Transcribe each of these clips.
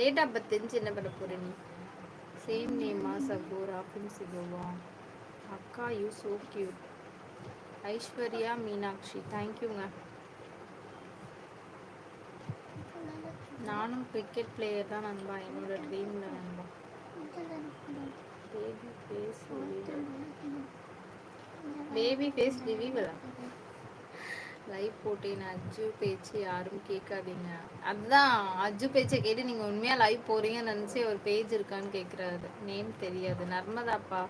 Date of birth தெரிஞ்சு என்ன பண்ண போற நீ? சேம் நேமா சகோர் அப்படின்னு சிகோவா அக்கா you so cute Aishwarya Meenakshi தேங்க்யூங்க நானும் கிரிக்கெட் பிளேயர் தான் நண்பா. என்னோட ட்ரீம்ல நண்பா. பேபி ஃபேஸ் பேபி ஃபேஸ் ரிவீவலா லைவ் போட்டேன் அஜு பேச்சு யாரும் கேட்காதீங்க. அதுதான் அஜு பேச்சை கேட்டு நீங்க உண்மையா லைவ் போறீங்கன்னு நினைச்சு ஒரு பேஜ் இருக்கான்னு கேக்குறாரு. நேம் தெரியாது. நர்மதாப்பா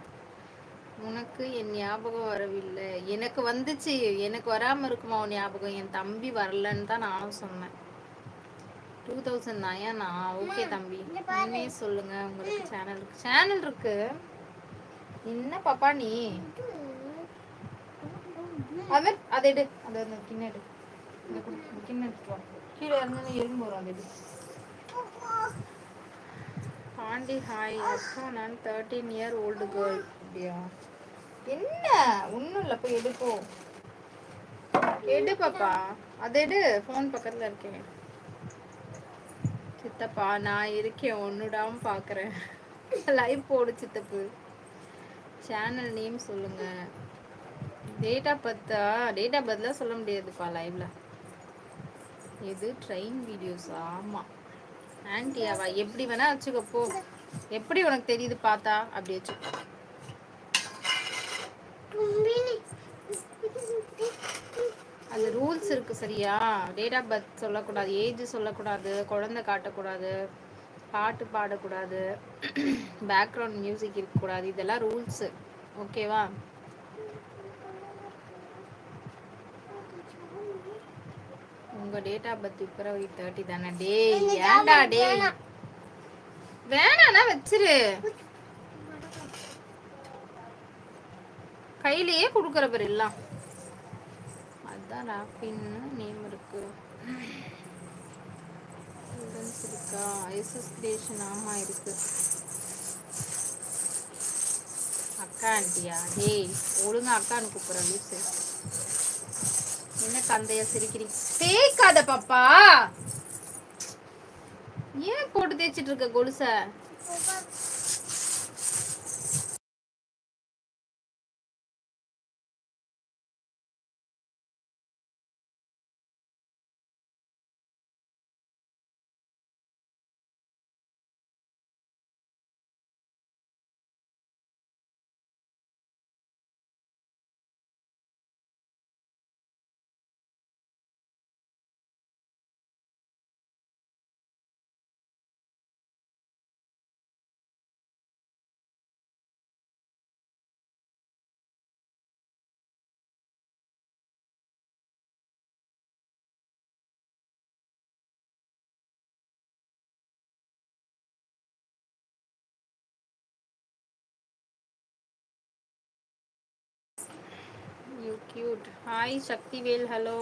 உனக்கு என் ஞாபகம் வரவில்லை. எனக்கு வந்துச்சு. எனக்கு வராம இருக்குமா உன் ஞாபகம்? என் தம்பி வரலன்னு தான் நானும் சொன்னேன். டூ தௌசண்ட் நயனா ஓகே தம்பி. உண்மையே சொல்லுங்க. உங்களுக்கு சேனல் இருக்கு. சேனல் இருக்கு. என்ன பாப்பா நீ? அது அதை எடு. அதை அந்த கிண்ண எடு. இந்த கிண்ண எடுத்துட்டு வா. கீழே இருந்து எறும்பு வரும் அதை எடு. பாண்டி ஹாய் அப்போ நான் தேர்ட்டீன் இயர் ஓல்டு கேர்ள் அப்படியா? என்ன? ஒன்றும் இல்லை போய் எடுப்போ எடு பாப்பா. அதை எடு. ஃபோன் பக்கத்தில் இருக்கேன். சித்தப்பா நான் இருக்கேன். ஒன்னுடாம பார்க்குறேன் லைவ் போடு சித்தப்பு. சேனல் நேம் சொல்லுங்க. டேட் ஆஃப் பர்த்தா டேட் ஆஃப் பர்த்லாம் சொல்ல முடியாதுப்பா லைவ்ல இது ட்ரெயின் வீடியோஸ் ஆமா. ஆன்டியாவா எப்படி வேணா வச்சுக்கோ போ. எப்படி உனக்கு தெரியுது பார்த்தா? அப்படி வச்சுக்கோ அது ரூல்ஸ் இருக்கு சரியா? டேட் ஆஃப் பர்த் சொல்லக்கூடாது ஏஜ் சொல்லக்கூடாது குழந்தை காட்டக்கூடாது பாட்டு பாடக்கூடாது பேக்ரவுண்ட் மியூசிக் இருக்கக்கூடாது இதெல்லாம் ரூல்ஸு ஓகேவா உங்க date of birth February thirty தானே? டேய் ஏன்டா டேய்? வேணாண்ணா வச்சிரு. கையிலேயே கொடுக்குற பேர் எல்லாம். அதான் ராப்பின்னு நேம் இருக்கு. இருக்கா? ஐசஸ் கிரியேஷன் ஆமா இருக்கு. அக்கா ஆண்டியா டேய் ஒழுங்கா அக்கான்னு கூப்பிட்ற லூசு. என்ன தந்தைய சிரிக்கிறீங்க? தேய்க்காத பாப்பா. ஏன் போட்டு தேய்ச்சிட்டு இருக்க கொலுச? You cute hi Sakthivel hello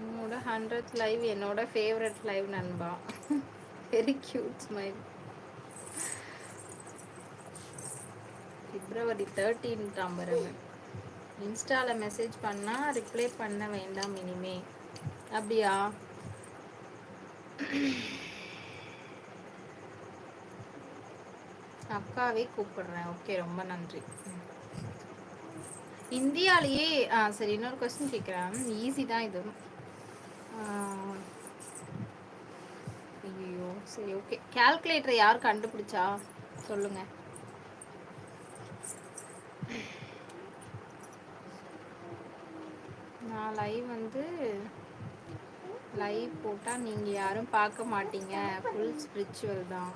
உன்னோட ஹண்ட்ரட் லைவ் என்னோட ஃபேவரட் லைவ் நண்பா. Very cute smile February thirteen பாருங்க இன்ஸ்டாவில் மெசேஜ் பண்ணால் ரிப்ளை பண்ண வேண்டாம் இனிமே. அப்படியா? அக்காவே கூப்பிடுறேன். ஓகே ரொம்ப நன்றி. இந்தியாலேயே ஆ சரி இன்னொரு கொஸ்டின் கேட்குறேன் ஈஸி தான் இது. ஐயோ சரி ஓகே கால்குலேட்டரை யார் கண்டுபிடிச்சா? சொல்லுங்க. நான் லைவ் வந்து லைவ் போட்டால் நீங்கள் யாரும் பார்க்க மாட்டீங்க. ஃபுல் ஸ்பிரிச்சுவல் தான்.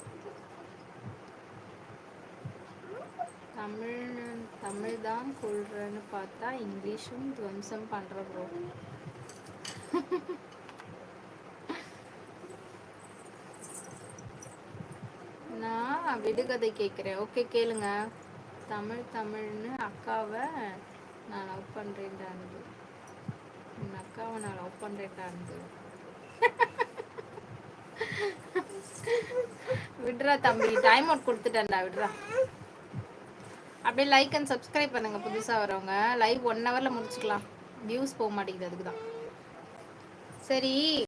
தமிழ் தமிழ் தான் கொள்றேன்னு பார்த்தா இங்கிலீஷும் துவம்சம் பண்ற ப்ரோ நான் விடுகதை கேட்குறேன் ஓகே கேளுங்க. தமிழ் தமிழ்னு அக்காவை நான் லவ் பண்ணுறேன்டானது உன் அக்காவை நான் லவ் பண்ணுறேன்டானது விடுறா தம்பி டைம் அவுட் கொடுத்துட்டேன்டா விடுறா. அப்படியே லைக் அண்ட் சப்ஸ்கிரைப் பண்ணுங்க புதுசாக வரவங்க. லைவ் ஒன் ஹவரில் முடிச்சுக்கலாம். வியூஸ் போக மாட்டேங்குது அதுக்கு தான் சரி.